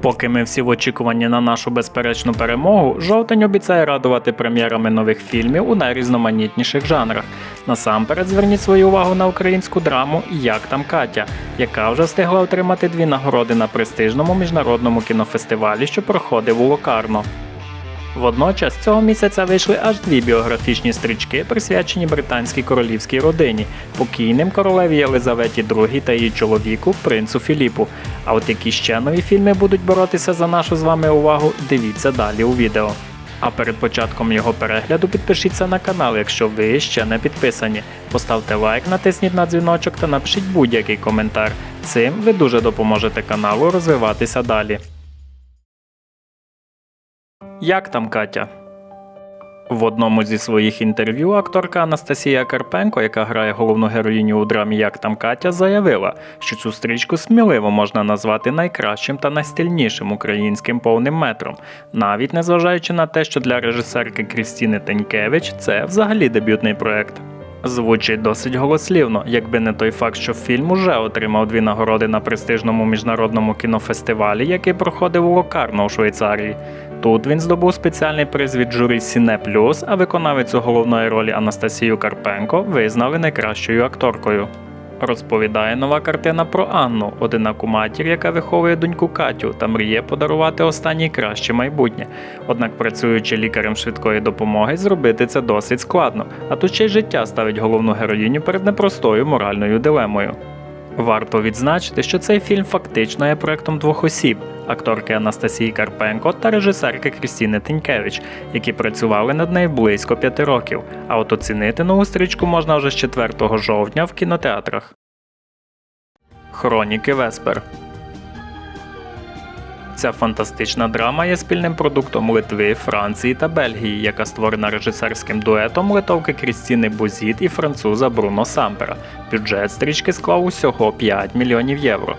Поки ми всі в очікуванні на нашу безперечну перемогу, жовтень обіцяє радувати прем'єрами нових фільмів у найрізноманітніших жанрах. Насамперед зверніть свою увагу на українську драму Як там Катя, яка вже встигла отримати дві нагороди на престижному міжнародному кінофестивалі, що проходив у Локарно. Водночас цього місяця вийшли аж дві біографічні стрічки, присвячені британській королівській родині, покійним королеві Єлизаветі II та її чоловіку, принцу Філіпу. А от які ще нові фільми будуть боротися за нашу з вами увагу, дивіться далі у відео. А перед початком його перегляду підпишіться на канал, якщо ви ще не підписані. Поставте лайк, натисніть на дзвіночок та напишіть будь-який коментар. Цим ви дуже допоможете каналу розвиватися далі. Як там Катя? В одному зі своїх інтерв'ю акторка Анастасія Карпенко, яка грає головну героїню у драмі Як там Катя, заявила, що цю стрічку сміливо можна назвати найкращим та найстильнішим українським повним метром, навіть незважаючи на те, що для режисерки Крістіни Тенькевич це взагалі дебютний проект. Звучить досить голослівно, якби не той факт, що фільм уже отримав дві нагороди на престижному міжнародному кінофестивалі, який проходив у Локарно у Швейцарії. Тут він здобув спеціальний приз від журі Сіне Плюс, а виконавицю головної ролі Анастасію Карпенко визнали найкращою акторкою. Розповідає нова картина про Анну, одинаку матір, яка виховує доньку Катю та мріє подарувати останній краще майбутнє. Однак, працюючи лікарем швидкої допомоги, зробити це досить складно, а тут ще й життя ставить головну героїню перед непростою моральною дилемою. Варто відзначити, що цей фільм фактично є проектом двох осіб акторки Анастасії Карпенко та режисерки Крістіни Тінькевич, які працювали над нею близько п'яти років. А от оцінити нову стрічку можна вже з 4 жовтня в кінотеатрах. Хроніки Веспер Ця фантастична драма є спільним продуктом Литви, Франції та Бельгії, яка створена режисерським дуетом литовки Крістіни Бузіт і француза Бруно Сампера. Бюджет стрічки склав усього 5 мільйонів євро.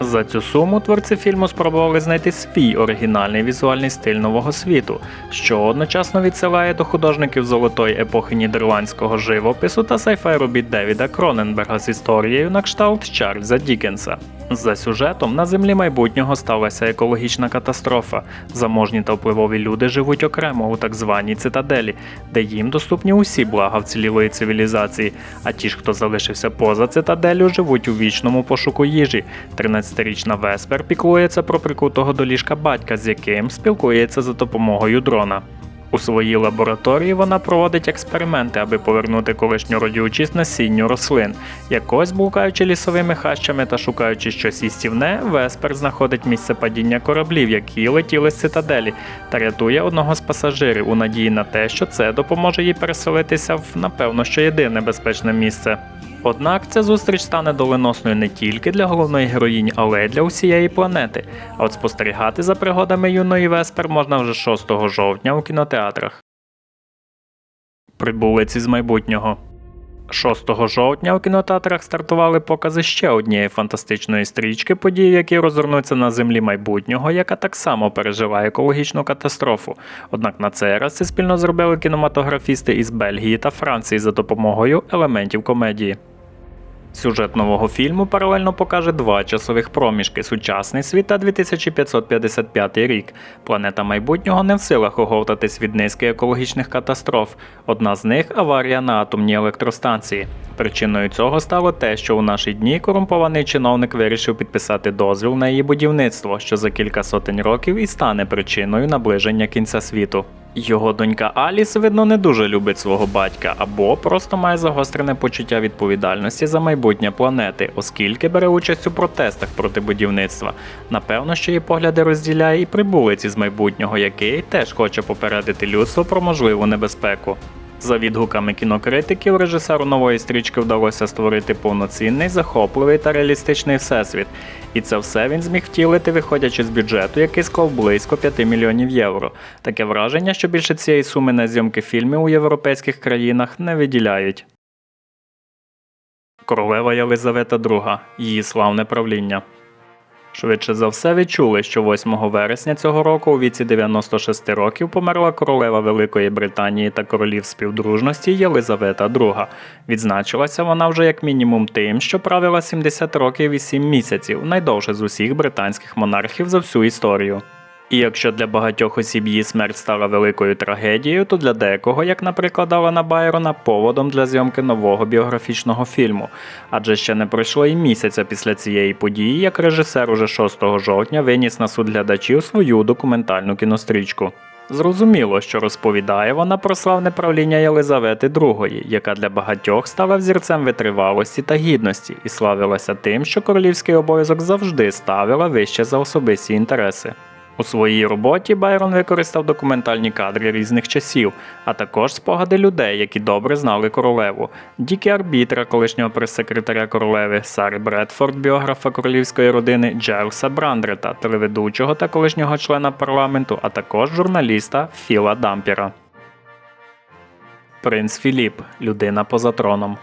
За цю суму творці фільму спробували знайти свій оригінальний візуальний стиль нового світу, що одночасно відсилає до художників золотої епохи нідерландського живопису та сайфай робіт Девіда Кроненберга з історією на кшталт Чарльза Дікенса. За сюжетом на землі майбутнього сталася екологічна катастрофа. Заможні та впливові люди живуть окремо у так званій цитаделі, де їм доступні усі блага вцілілої цивілізації. А ті ж, хто залишився поза цитаделю, живуть у вічному пошуку їжі. 13-річна Веспер піклується про прикутого до ліжка батька, з яким спілкується за допомогою дрона. У своїй лабораторії вона проводить експерименти, аби повернути колишню родючість насінню рослин. Якось блукаючи лісовими хащами та шукаючи щось їстівне, Веспер знаходить місце падіння кораблів, які летіли з цитаделі, та рятує одного з пасажирів у надії на те, що це допоможе їй переселитися в напевно що єдине безпечне місце. Однак ця зустріч стане доленосною не тільки для головної героїні, але й для усієї планети. А от спостерігати за пригодами юної Веспер можна вже 6 жовтня у кінотеатрах. Прибулиці з майбутнього. 6 жовтня у кінотеатрах стартували покази ще однієї фантастичної стрічки, події, які розгорнуться на землі майбутнього, яка так само переживає екологічну катастрофу. Однак на цей раз це спільно зробили кінематографісти із Бельгії та Франції за допомогою елементів комедії. Сюжет нового фільму паралельно покаже два часових проміжки: сучасний світ та 2555 рік. Планета майбутнього не в силах оговтатись від низки екологічних катастроф. Одна з них аварія на атомній електростанції. Причиною цього стало те, що у наші дні корумпований чиновник вирішив підписати дозвіл на її будівництво, що за кілька сотень років і стане причиною наближення кінця світу. Його донька Аліс, видно, не дуже любить свого батька або просто має загострене почуття відповідальності за майбутнє планети, оскільки бере участь у протестах проти будівництва. Напевно, що її погляди розділяє і прибулець із майбутнього, який теж хоче попередити людство про можливу небезпеку. За відгуками кінокритиків, режисеру нової стрічки вдалося створити повноцінний, захопливий та реалістичний всесвіт. І це все він зміг втілити, виходячи з бюджету, який склав близько 5 мільйонів євро. Таке враження, що більше цієї суми на зйомки фільмів у європейських країнах не виділяють. Королева Єлизавета II. Її славне правління. Швидше за все відчули, що 8 вересня цього року у віці 96 років померла королева Великої Британії та королів співдружності Єлизавета II. Відзначилася вона вже як мінімум тим, що правила 70 років і 7 місяців, найдовше з усіх британських монархів за всю історію. І якщо для багатьох осіб її смерть стала великою трагедією, то для декого, як наприклад Алана Байрона, поводом для зйомки нового біографічного фільму. Адже ще не пройшло і місяця після цієї події, як режисер уже 6 жовтня виніс на суд глядачів свою документальну кінострічку. Зрозуміло, що розповідає вона про славне правління Єлизавети II, яка для багатьох стала взірцем витривалості та гідності і славилася тим, що королівський обов'язок завжди ставила вище за особисті інтереси. У своїй роботі Байрон використав документальні кадри різних часів, а також спогади людей, які добре знали королеву, Дікі Арбітра, колишнього прес-секретаря королеви, Сари Бредфорд, біографа королівської родини, Джерлса Брандрета, телеведучого та колишнього члена парламенту, а також журналіста Філа Дампіра. Принц Філіп людина поза троном.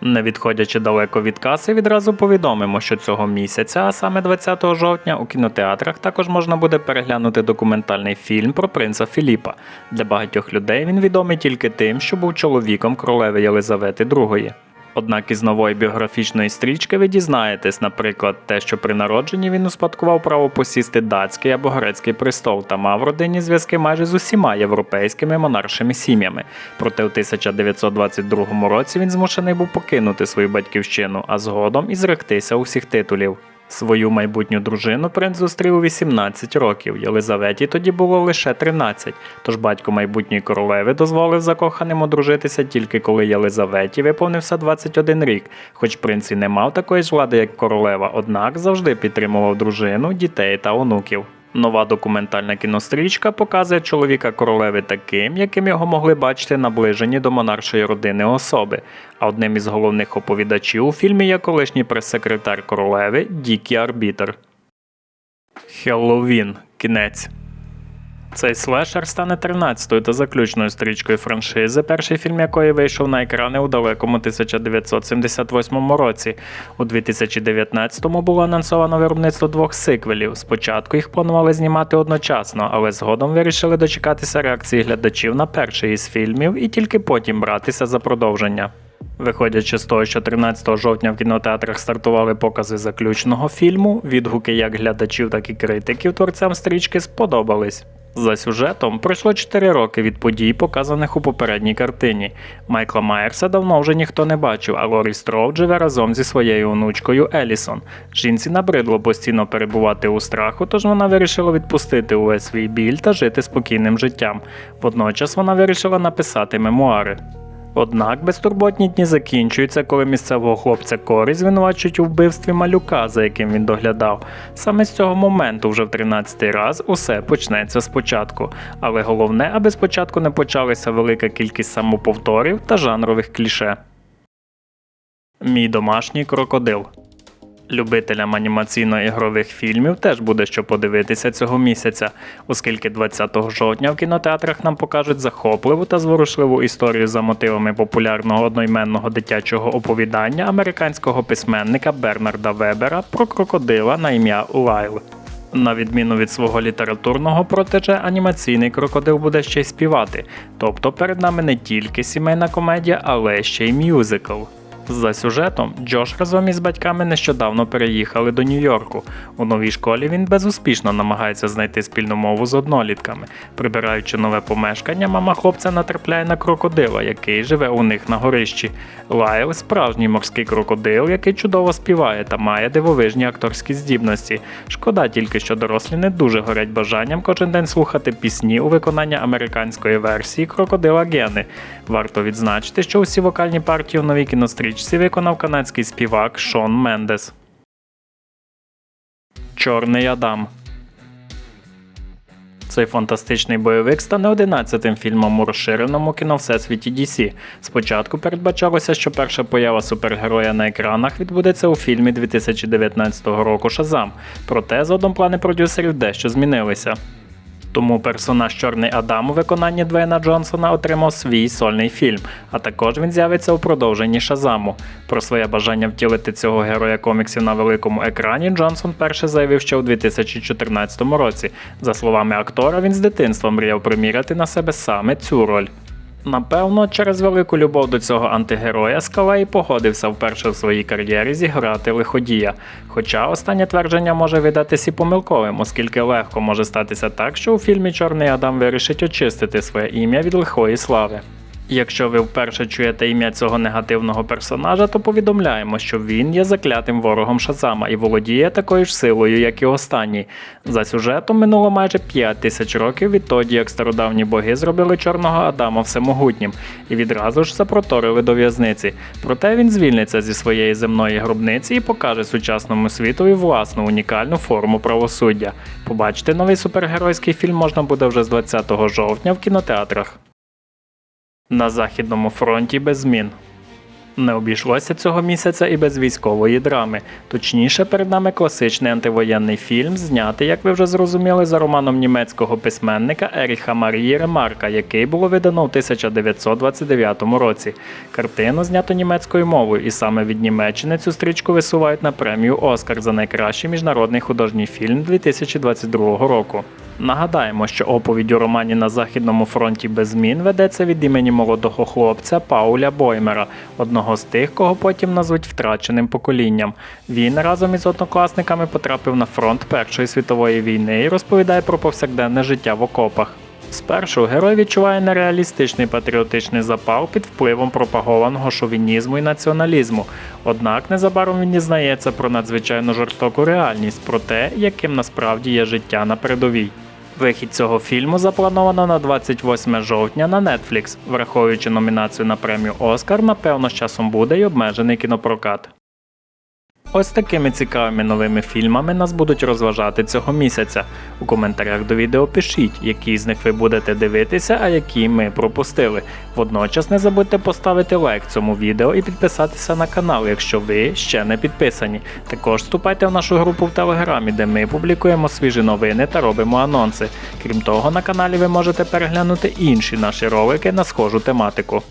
Не відходячи далеко від каси, відразу повідомимо, що цього місяця, а саме 20 жовтня, у кінотеатрах також можна буде переглянути документальний фільм про принца Філіпа. Для багатьох людей він відомий тільки тим, що був чоловіком королеви Єлизавети II. Однак із нової біографічної стрічки ви дізнаєтесь, наприклад, те, що при народженні він успадкував право посісти датський або грецький престол та мав родинні зв'язки майже з усіма європейськими монаршими сім'ями. Проте у 1922 році він змушений був покинути свою батьківщину, а згодом і зректися усіх титулів. Свою майбутню дружину принц зустрів у 18 років. Єлизаветі тоді було лише 13, тож батько майбутньої королеви дозволив закоханим одружитися тільки коли Єлизаветі виповнився 21 рік. Хоч принц і не мав такої ж влади, як королева, однак завжди підтримував дружину, дітей та онуків. Нова документальна кінострічка показує чоловіка королеви таким, яким його могли бачити наближені до монаршої родини особи. А одним із головних оповідачів у фільмі є колишній прес-секретар королеви Дікі Арбітер. Хеллоуін. Кінець. Цей слешер стане 13-ю та заключною стрічкою франшизи, перший фільм якої вийшов на екрани у далекому 1978 році. У 2019-му було анонсовано виробництво двох сиквелів. Спочатку їх планували знімати одночасно, але згодом вирішили дочекатися реакції глядачів на перший із фільмів і тільки потім братися за продовження. Виходячи з того, що 13 жовтня в кінотеатрах стартували покази заключного фільму, відгуки як глядачів, так і критиків творцям стрічки сподобались. За сюжетом пройшло 4 роки від подій, показаних у попередній картині. Майкла Майерса давно вже ніхто не бачив, а Лорі Строуд живе разом зі своєю онучкою Елісон. Жінці набридло постійно перебувати у страху, тож вона вирішила відпустити увесь свій біль та жити спокійним життям. Водночас вона вирішила написати мемуари. Однак безтурботні дні закінчуються, коли місцевого хлопця Корі звинувачують у вбивстві малюка, за яким він доглядав. Саме з цього моменту, вже в 13-й раз, усе почнеться спочатку. Але головне, аби спочатку не почалася велика кількість самоповторів та жанрових кліше. Мій домашній крокодил. Любителям анімаційно-ігрових фільмів теж буде що подивитися цього місяця, оскільки 20 жовтня в кінотеатрах нам покажуть захопливу та зворушливу історію за мотивами популярного одноіменного дитячого оповідання американського письменника Бернарда Вебера про крокодила на ім'я Лайл. На відміну від свого літературного протеже, анімаційний крокодил буде ще й співати. Тобто перед нами не тільки сімейна комедія, але ще й мюзикл. За сюжетом, Джош разом із батьками нещодавно переїхали до Нью-Йорку. У новій школі він безуспішно намагається знайти спільну мову з однолітками. Прибираючи нове помешкання, мама хлопця натрапляє на крокодила, який живе у них на горищі. Лайл справжній морський крокодил, який чудово співає та має дивовижні акторські здібності. Шкода тільки, що дорослі не дуже горять бажанням кожен день слухати пісні у виконанні американської версії крокодила Гени. Варто відзначити, що усі вокальні партії у новій кінострічці виконав канадський співак Шон Мендес. Чорний Адам. Цей фантастичний бойовик стане 11-тим фільмом у розширеному кіно Всесвіті DC. Спочатку передбачалося, що перша поява супергероя на екранах відбудеться у фільмі 2019 року Шазам. Проте згодом плани продюсерів дещо змінилися. Тому персонаж Чорний Адам у виконанні Двейна Джонсона отримав свій сольний фільм, а також він з'явиться у продовженні Шазаму. Про своє бажання втілити цього героя коміксів на великому екрані Джонсон перше заявив ще у 2014 році. За словами актора, він з дитинства мріяв приміряти на себе саме цю роль. Напевно, через велику любов до цього антигероя Скалай погодився вперше в своїй кар'єрі зіграти лиходія. Хоча останнє твердження може видатись і помилковим, оскільки легко може статися так, що у фільмі Чорний Адам вирішить очистити своє ім'я від лихої слави. Якщо ви вперше чуєте ім'я цього негативного персонажа, то повідомляємо, що він є заклятим ворогом Шазама і володіє такою ж силою, як і останній. За сюжетом минуло майже 5 тисяч років відтоді, як стародавні боги зробили чорного Адама всемогутнім і відразу ж запроторили до в'язниці. Проте він звільниться зі своєї земної гробниці і покаже сучасному світові власну унікальну форму правосуддя. Побачити новий супергеройський фільм можна буде вже з 20 жовтня в кінотеатрах. На Західному фронті без змін. Не обійшлося цього місяця і без військової драми. Точніше, перед нами класичний антивоєнний фільм, знятий, як ви вже зрозуміли, за романом німецького письменника Еріха Марії Ремарка, який було видано у 1929 році. Картину знято німецькою мовою, і саме від Німеччини цю стрічку висувають на премію Оскар за найкращий міжнародний художній фільм 2022 року. Нагадаємо, що оповідь у романі на Західному фронті без змін ведеться від імені молодого хлопця Пауля Боймера, одного з тих, кого потім назвуть втраченим поколінням. Він разом із однокласниками потрапив на фронт Першої світової війни і розповідає про повсякденне життя в окопах. Спершу герой відчуває нереалістичний патріотичний запал під впливом пропагованого шовінізму і націоналізму. Однак незабаром він дізнається про надзвичайно жорстоку реальність, про те, яким насправді є життя на передовій. Вихід цього фільму заплановано на 28 жовтня на Netflix. Враховуючи номінацію на премію Оскар, напевно, з часом буде й обмежений кінопрокат. Ось такими цікавими новими фільмами нас будуть розважати цього місяця. У коментарях до відео пишіть, які з них ви будете дивитися, а які ми пропустили. Водночас не забудьте поставити лайк цьому відео і підписатися на канал, якщо ви ще не підписані. Також вступайте в нашу групу в Телеграмі, де ми публікуємо свіжі новини та робимо анонси. Крім того, на каналі ви можете переглянути інші наші ролики на схожу тематику.